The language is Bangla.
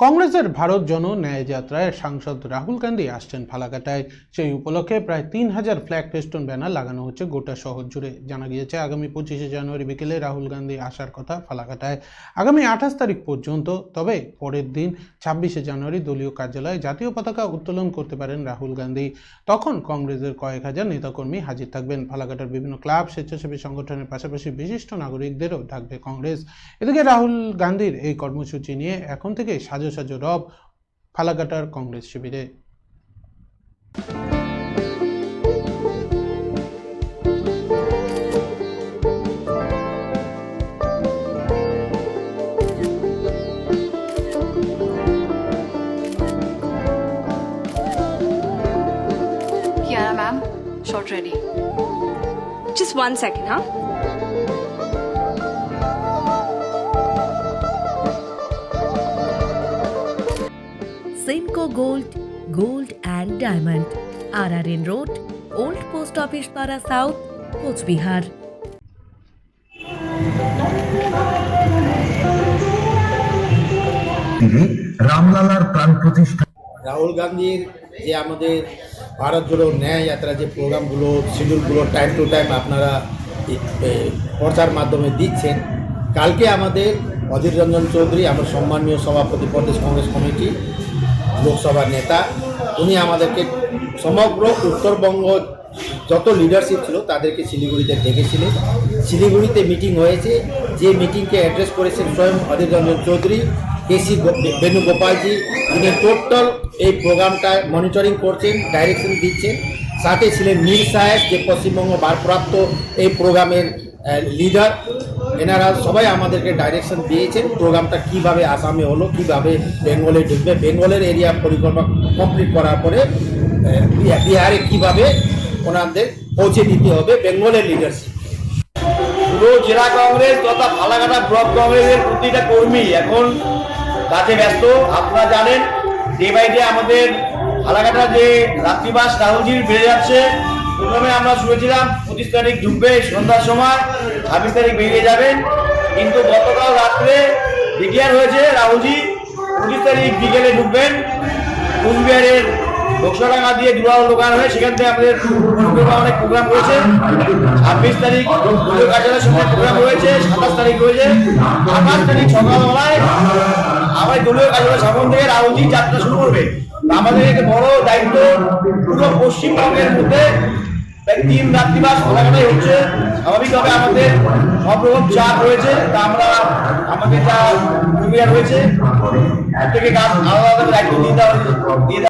কংগ্রেসের ভারত জন ন্যায় যাত্রায় সাংসদ রাহুল গান্ধী আসছেন ফালাকাটায়। সেই উপলক্ষে প্রায় তিন হাজার ফ্ল্যাগ ফেস্টুন ব্যানার লাগানো হচ্ছে গোটা শহর জুড়ে। জানা গিয়েছে, আগামী পঁচিশে জানুয়ারি বিকেলে রাহুল গান্ধী আসার কথা ফালাকাটায়। আগামী আঠাশ তারিখ পর্যন্ত, তবে পরের দিন ছাব্বিশে জানুয়ারি দলীয় কার্যালয়ে জাতীয় পতাকা উত্তোলন করতে পারেন রাহুল গান্ধী। তখন কংগ্রেসের কয়েক হাজার নেতাকর্মী হাজির থাকবেন। ফালাকাটার বিভিন্ন ক্লাব, স্বেচ্ছাসেবী সংগঠনের পাশাপাশি বিশিষ্ট নাগরিকদেরও থাকবে কংগ্রেস। এদিকে রাহুল গান্ধীর এই কর্মসূচি নিয়ে এখন থেকে সাজো সাজো রব ফালাকাটার কংগ্রেস শিবিরে shot ready. Just one second, huh? Gold, Gold and Diamond, RRN Road, Old Post Office Para South. থেকে রামলালার প্রাণ প্রতিষ্ঠা রাহুল গান্ধীর যে আমাদের ভারত জোড়ো ন্যায় যাত্রা যে প্রোগ্রামগুলো শিডিউলগুলো টাইম টু টাইম আপনারা প্রচার মাধ্যমে দিচ্ছেন কালকে আমাদের অধীর রঞ্জন চৌধুরী আমার সম্মানীয় সভাপতি প্রদেশ কংগ্রেস কমিটি লোকসভার নেতা, উনি আমাদেরকে সমগ্র উত্তরবঙ্গ যত লিডারশিপ ছিল তাদেরকে শিলিগুড়িতে ডেকেছিলেন। শিলিগুড়িতে মিটিং হয়েছে। যে মিটিংকে অ্যাড্রেস করেছেন স্বয়ং অধীর রঞ্জন চৌধুরী, কেসি বেণুগোপালজি তিনি টোটাল এই প্রোগ্রামটা মনিটরিং করছেন ডাইরেকশন দিচ্ছেন। সাথে ছিলেন মীর সাহেব, যে পশ্চিমবঙ্গ ভারপ্রাপ্ত এই প্রোগ্রামের লিডার এনারা সবাই আমাদেরকে ডাইরেকশন দিয়েছেন, প্রোগ্রামটা কীভাবে আসামে হলো, কীভাবে বেঙ্গলে ঢুকবে, বেঙ্গলের এরিয়া পরিকল্পনা কমপ্লিট করার পরে বিহারে কীভাবে ওনাদের পৌঁছে দিতে হবে বেঙ্গলের লিডারশিপ পুরো জেলা কংগ্রেস তথা ফালাকাটা ব্লক কংগ্রেসের প্রতিটা কর্মী এখন কাজে ব্যস্ত। আপনারা জানেন ডে বাই ডে আমাদের ফালাকাটা যে রাত্রিবাস রাহুলজির বেড়ে যাচ্ছে প্রথমে আমরা শুনেছিলাম পঁচিশ তারিখ ঢুকবে সন্ধ্যার সময় ছাব্বিশ তারিখ বেরিয়ে যাবেন। কিন্তু গতকাল রাত্রে ডিক্লেয়ার হয়েছে রাহুলজি, পঁচিশ তারিখ বিকেলে ঢুকবেন। কুচবিহারের লোকসভাডাঙ্গা দিয়ে দুলাল দোকান হয়ে সেখান থেকে আমাদের অনেক প্রোগ্রাম রয়েছে। ছাব্বিশ তারিখ দলীয় কার্যালয়ের সঙ্গে প্রোগ্রাম রয়েছে, সাতাশ তারিখ রয়েছে। আঠাশ তারিখ সকালবেলায় আমার দলীয় কার্যালয় সামন থেকে রাহুলজি যাত্রা শুরু করবে। আমাদের একটা বড় দায়িত্ব পুরো পশ্চিমবঙ্গের মধ্যে প্রায় তিন রাত্রিবাস খোলাঘাটাই হচ্ছে। স্বাভাবিকভাবে আমাদের সব রকম চাপ রয়েছে, তা আমরা, আমাদের যা ভূমিকা রয়েছে প্রত্যেকে কাজ আলাদা আলাদা দায়িত্ব দিয়ে